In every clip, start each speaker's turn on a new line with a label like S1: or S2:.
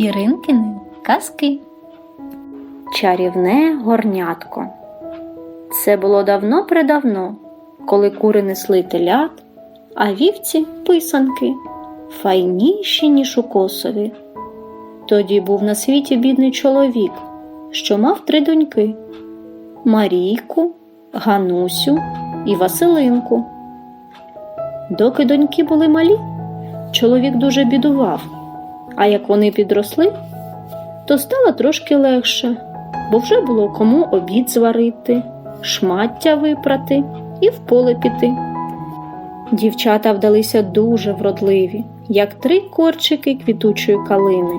S1: Іринкини казки. Чарівне горнятко. Це було давно-предавно, коли кури несли телят, а вівці писанки, файніші, ніж у косові. Тоді був на світі бідний чоловік, що мав три доньки Марійку, Ганусю і Василинку. Доки доньки були малі, чоловік дуже бідував, а як вони підросли, то стало трошки легше, бо вже було кому обід зварити, шмаття випрати і в поле піти. Дівчата вдалися дуже вродливі, як три корчики квітучої калини.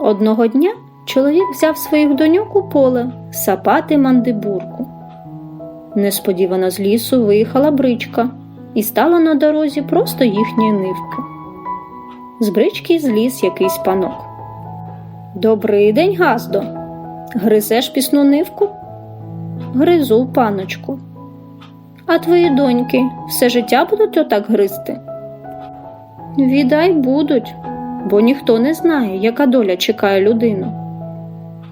S1: Одного дня чоловік взяв своїх доньок у поле сапати мандибурку. Несподівано з лісу виїхала бричка і стала на дорозі просто їхньої нивки. З брички зліз якийсь панок. Добрий день, Газдо. Гризеш пісну нивку? Гризу, паночку. А твої доньки все життя будуть отак гризти? Відай будуть, бо ніхто не знає, яка доля чекає людину.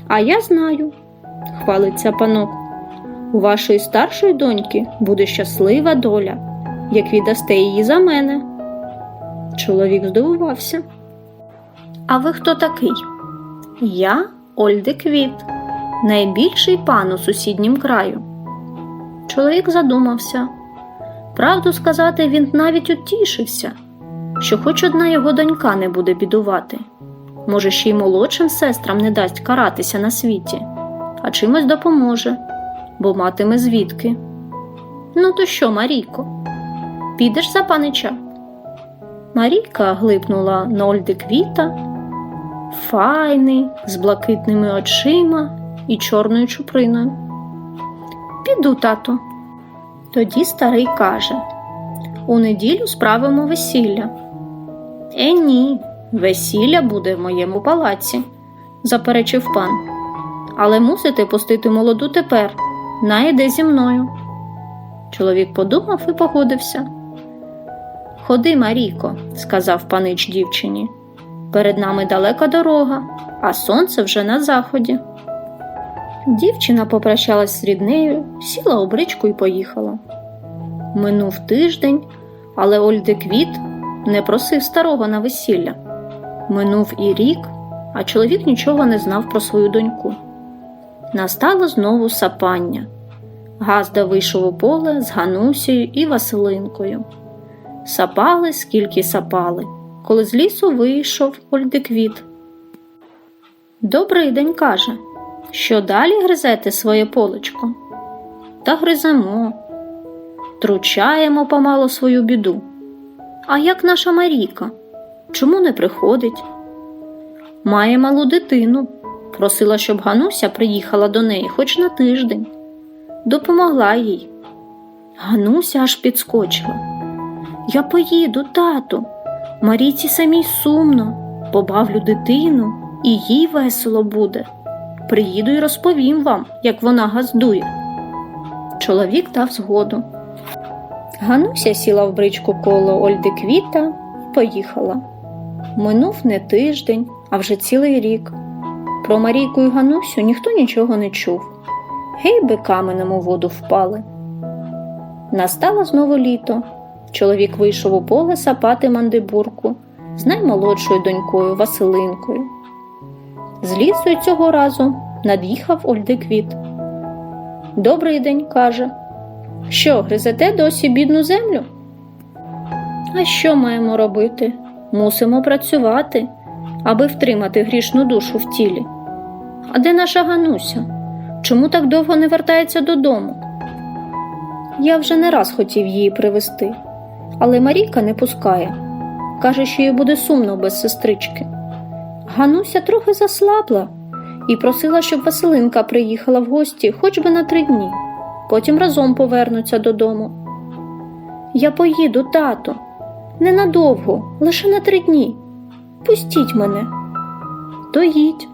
S1: А я знаю, хвалиться панок. У вашої старшої доньки буде щаслива доля, як віддасте її за мене. Чоловік здивувався. А ви хто такий? Я Ольде Квіт, найбільший пан у сусіднім краю. Чоловік задумався. Правду сказати, він навіть утішився, що хоч одна його донька не буде бідувати. Може, ще й молодшим сестрам не дасть каратися на світі, а чимось допоможе, бо матиме звідки. Ну, то що, Марійко, підеш за панича? Марійка глипнула на Ольди квіта, файний, з блакитними очима і чорною чуприною. Піду, тату. Тоді старий каже У неділю справимо весілля. Е, ні, весілля буде в моєму палаці, заперечив пан. Але мусите пустити молоду тепер, найде зі мною. Чоловік подумав і погодився. Ходи, Марійко, сказав панич дівчині. Перед нами далека дорога, а сонце вже на заході. Дівчина попрощалась з ріднею, сіла у бричку і поїхала. Минув тиждень, але Ольде Квіт не просив старого на весілля. Минув і рік, а чоловік нічого не знав про свою доньку. Настало знову сапання. Газда вийшов у поле з Ганусею і Василинкою. Сапали, скільки сапали, коли з лісу вийшов Ольдиквіт. Добрий день, каже, що далі гризете своє полечко? Та гриземо, тручаємо помало свою біду. А як наша Марійка? Чому не приходить? Має малу дитину. Просила, щоб Гануся приїхала до неї хоч на тиждень. Допомогла їй. Гануся аж підскочила. Я поїду, тату. Марійці самій сумно, побавлю дитину, і їй весело буде. Приїду і розповім вам, як вона газдує. Чоловік дав згоду. Гануся сіла в бричку коло Ольди Квіта і поїхала. Минув не тиждень, а вже цілий рік. Про Марійку і Ганусю ніхто нічого не чув. Гей би каменем у воду впали. Настало знову літо. Чоловік вийшов у поле сапати мандибурку з наймолодшою донькою Василинкою. З лісу цього разу над'їхав Ольдиквіт. Добрий день, каже. Що, гризете досі бідну землю? А що маємо робити? Мусимо працювати, аби втримати грішну душу в тілі. А де наша Гануся? Чому так довго не вертається додому? Я вже не раз хотів її привезти, але Марійка не пускає. Каже, що їй буде сумно без сестрички. Гануся трохи заслабла і просила, щоб Василинка приїхала в гості хоч би на три дні, потім разом повернуться додому. Я поїду, тато, ненадовго, лише на три дні. Пустіть мене. То їдь,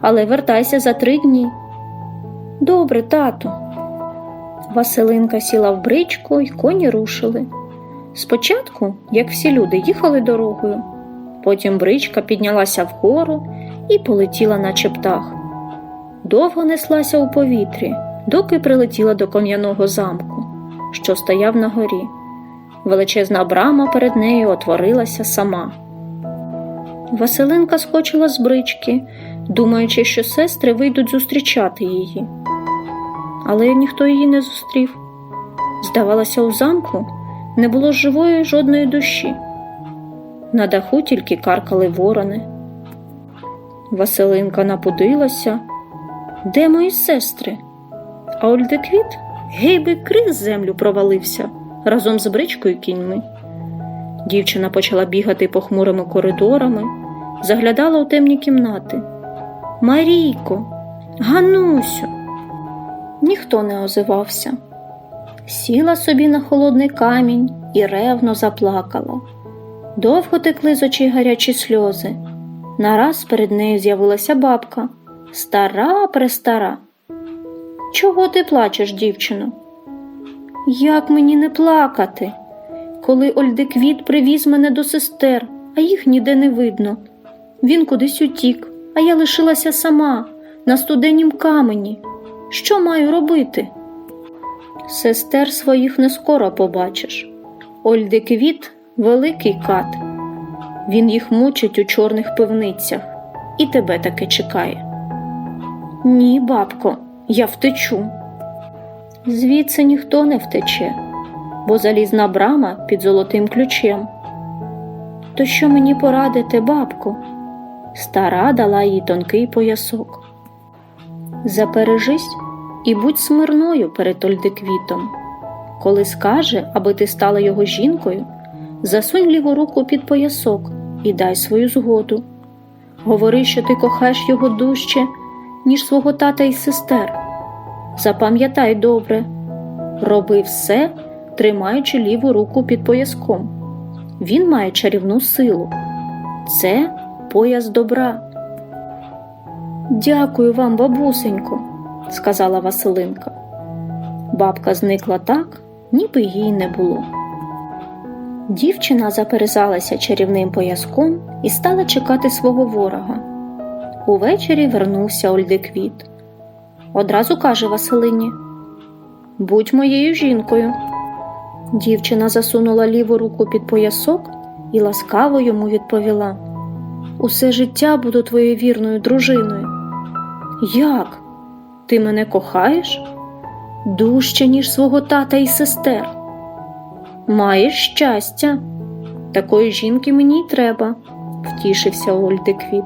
S1: але вертайся за три дні. Добре, тато. Василинка сіла в бричку, і коні рушили. Спочатку, як всі люди, їхали дорогою, Потім бричка піднялася вгору і полетіла, наче птах. Довго неслася у повітрі, доки прилетіла до кам'яного замку, що стояв на горі. Величезна брама перед нею отворилася сама. Василинка скочила з брички, думаючи, що сестри вийдуть зустрічати її. Але ніхто її не зустрів. Здавалося, у замку не було живої жодної душі. На даху тільки каркали ворони. Василинка напудилася. Де мої сестри? А Ольдеквіт гей би крив землю провалився разом з бричкою кіньми. Дівчина почала бігати похмурими коридорами, заглядала у темні кімнати. Марійко, Ганусю. Ніхто не озивався. Сіла собі на холодний камінь і ревно заплакала. Довго текли з очей гарячі сльози. Нараз перед нею з'явилася бабка, стара престара. Чого ти плачеш, дівчино? Як мені не плакати, коли Ольдеквіт привіз мене до сестер, а їх ніде не видно. Він кудись утік, а я лишилася сама на студенім камені. Що маю робити? Сестер своїх не скоро побачиш. Ольдеквіт великий кат. Він їх мучить у чорних пивницях, і тебе таки чекає. Ні, бабко, я втечу. Звідси ніхто не втече, бо залізна брама під золотим ключем. То що мені порадите, бабко? Стара дала їй тонкий поясок. Запережись і будь смирною перед Ольдеквітом. Коли скаже, аби ти стала його жінкою, засунь ліву руку під поясок і дай свою згоду. Говори, що ти кохаєш його дужче, ніж свого тата і сестер. Запам'ятай добре, роби все, тримаючи ліву руку під пояском. Він має чарівну силу. Це пояс добра. Дякую вам, бабусенько, сказала Василинка. Бабка зникла так, ніби її не було. Дівчина заперезалася чарівним пояском і стала чекати свого ворога. Увечері вернувся Ольдеквіт. Одразу каже Василині: Будь моєю жінкою. Дівчина засунула ліву руку під поясок і ласкаво йому відповіла: Усе життя буду твоєю вірною дружиною. Як? Ти мене кохаєш? Дужче, ніж свого тата і сестер. Маєш щастя. Такої жінки мені й треба, втішився Ольдеквіт.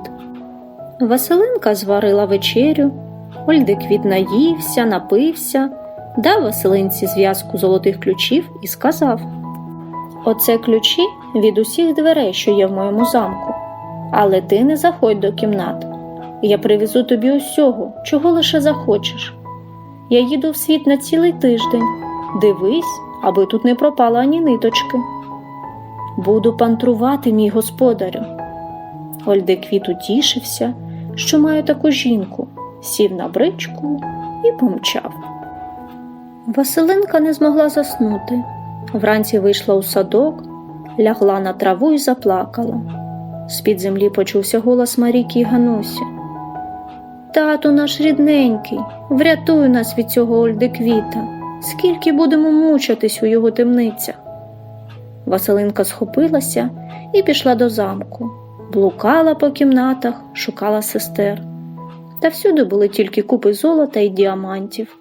S1: Василинка зварила вечерю, Ольдеквіт наївся, напився, дав Василинці зв'язку золотих ключів і сказав: Оце ключі від усіх дверей, що є в моєму замку, але ти не заходь до кімнат. Я привезу тобі усього, чого лише захочеш. Я їду в світ на цілий тиждень. Дивись, аби тут не пропало ані ниточки. Буду пантрувати, мій господарю. Ольдеквіт утішився, що має таку жінку, сів на бричку і помчав. Василинка не змогла заснути. Вранці вийшла у садок, лягла на траву і заплакала. З-під землі почувся голос Маріки і Ганусі. Тату наш рідненький, врятуй нас від цього Ольдеквіта, скільки будемо мучитись у його темницях. Василинка схопилася і пішла до замку, блукала по кімнатах, шукала сестер. Та всюди були тільки купи золота і діамантів.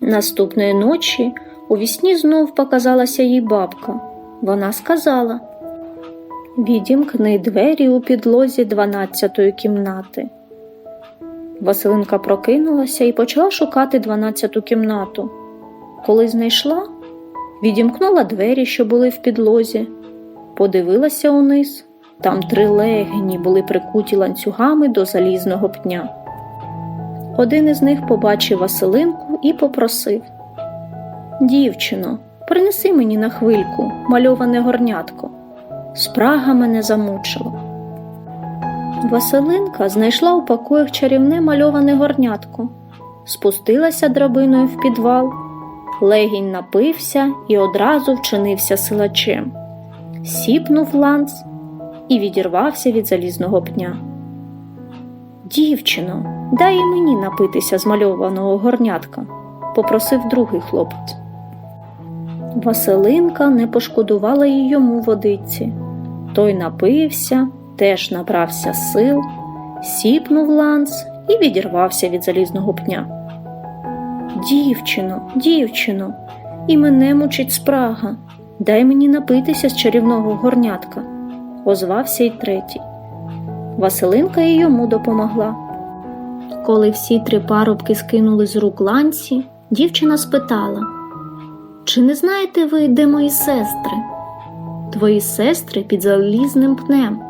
S1: Наступної ночі у вісні знов показалася їй бабка. Вона сказала Відімкни двері у підлозі дванадцятої кімнати. Василинка прокинулася і почала шукати дванадцяту кімнату. Коли знайшла, відімкнула двері, що були в підлозі, подивилася униз. Там три легені були прикуті ланцюгами до залізного пня. Один із них побачив Василинку і попросив Дівчино, принеси мені на хвильку мальоване горнятко. Спрага мене замучила. Василинка знайшла у покоях чарівне мальоване горнятко, спустилася драбиною в підвал, легінь напився і одразу вчинився силачем, сіпнув ланц і відірвався від залізного пня. Дівчино, дай і мені напитися змальованого горнятка, попросив другий хлопець. Василинка не пошкодувала й йому водиці. Той напився, теж набрався сил, сіпнув ланц і відірвався від залізного пня. Дівчино, дівчино, і мене мучить спрага. Дай мені напитися з чарівного горнятка, озвався й третій. Василинка і йому допомогла. Коли всі три парубки скинули з рук ланці, дівчина спитала: Чи не знаєте ви, де мої сестри? Твої сестри під залізним пнем.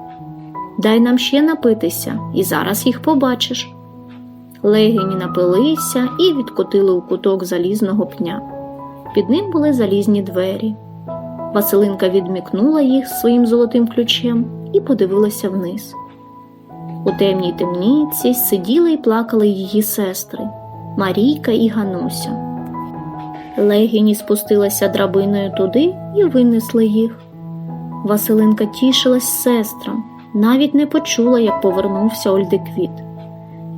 S1: Дай нам ще напитися, і зараз їх побачиш. Легені напилися і відкотили у куток залізного пня. Під ним були залізні двері. Василинка відмікнула їх своїм золотим ключем і подивилася вниз. У темній темніці сиділи і плакали її сестри Марійка і Гануся. Легіні спустилася драбиною туди і винесли їх. Василинка тішилась сестрам, навіть не почула, як повернувся Ольдиквіт.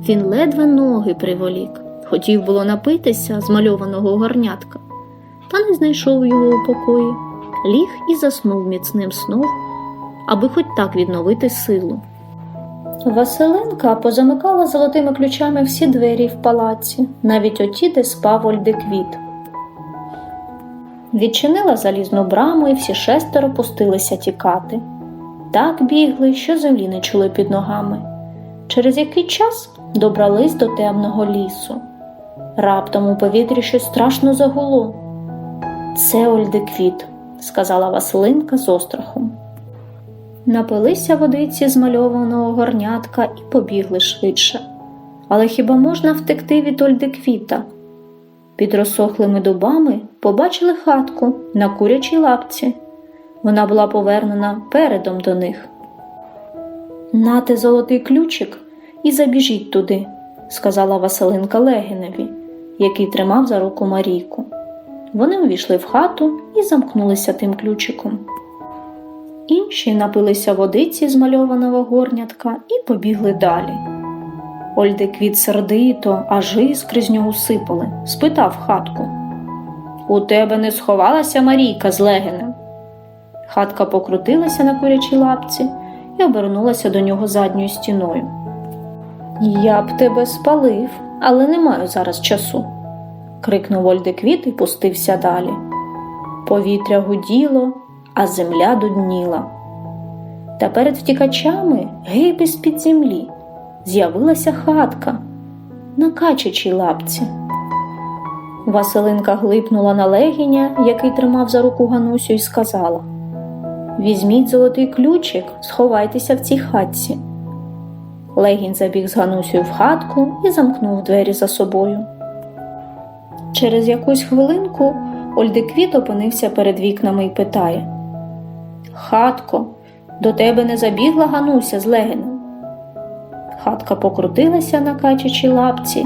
S1: Він ледве ноги приволік, хотів було напитися з мальованого горнятка, та не знайшов його у покої, ліг і заснув міцним сном, аби хоч так відновити силу. Василинка позамикала золотими ключами всі двері в палаці, навіть оті, де спав Ольдиквіт. Відчинила залізну браму, і всі шестеро пустилися тікати. Так бігли, що землі не чули під ногами. Через який час добрались до темного лісу. Раптом у повітрі щось страшно загуло. Це Ольдиквіт, сказала Василинка з острахом. Напилися водиці змальованого горнятка і побігли швидше. Але хіба можна втекти від Ольдиквіта? Під розсохлими дубами побачили хатку на курячій лапці. Вона була повернена передом до них. Нате золотий ключик і забіжіть туди, сказала Василинка Легіневі, який тримав за руку Марійку. Вони увійшли в хату і замкнулися тим ключиком. Інші напилися водиці з мальованого горнятка і побігли далі. Ольдиквіт сердито, аж іскри з нього сипали, спитав хатку. У тебе не сховалася Марійка з легенем? Хатка покрутилася на курячій лапці і обернулася до нього задньою стіною. Я б тебе спалив, але не маю зараз часу, крикнув Ольдиквіт і пустився далі. Повітря гуділо, а земля дудніла. Та перед втікачами гейби з під землі з'явилася хатка на качачій лапці. Василинка глипнула на легіня, який тримав за руку Ганусю, і сказала Візьміть золотий ключик, сховайтеся в цій хатці. Легінь забіг з Ганусею в хатку і замкнув двері за собою. Через якусь хвилинку Ольдиквіт опинився перед вікнами і питає Хатко, до тебе не забігла Гануся з легенем? Хатка покрутилася на качачій лапці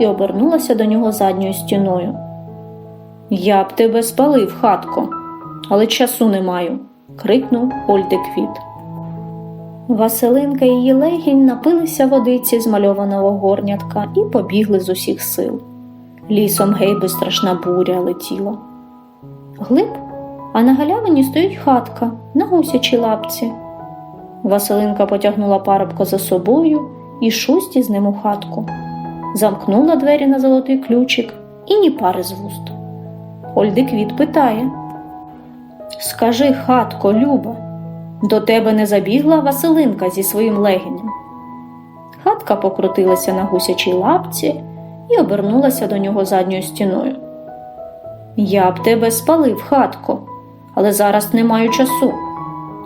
S1: і обернулася до нього задньою стіною. Я б тебе спалив, хатко, але часу не маю, крикнув Ольдиквіт. Василинка і її легінь напилися водиці з мальованого горнятка і побігли з усіх сил. Лісом гейби страшна буря летіла. Глиб, а на галявині стоїть хатка на гусячій лапці. Василинка потягнула парубка за собою і шусті з ним у хатку, замкнула двері на золотий ключик і ні пари з вуст. Ольдиквіт питає Скажи, хатко, Люба, до тебе не забігла Василинка зі своїм легенем. Хатка покрутилася на гусячій лапці і обернулася до нього задньою стіною. Я б тебе спалив, хатко, але зараз не маю часу.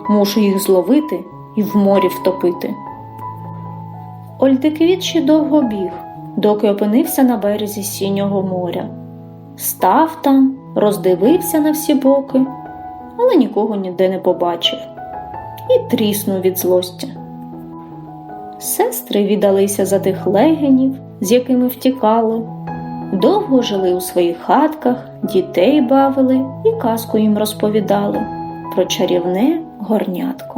S1: Мушу їх зловити і в морі втопити. Ольдиквіт ще довго біг, доки опинився на березі сінього моря. Став там, роздивився на всі боки, але нікого ніде не побачив і тріснув від злості. Сестри віддалися за тих легенів, з якими втікали, довго жили у своїх хатках, дітей бавили і казку їм розповідали про чарівне горнятко.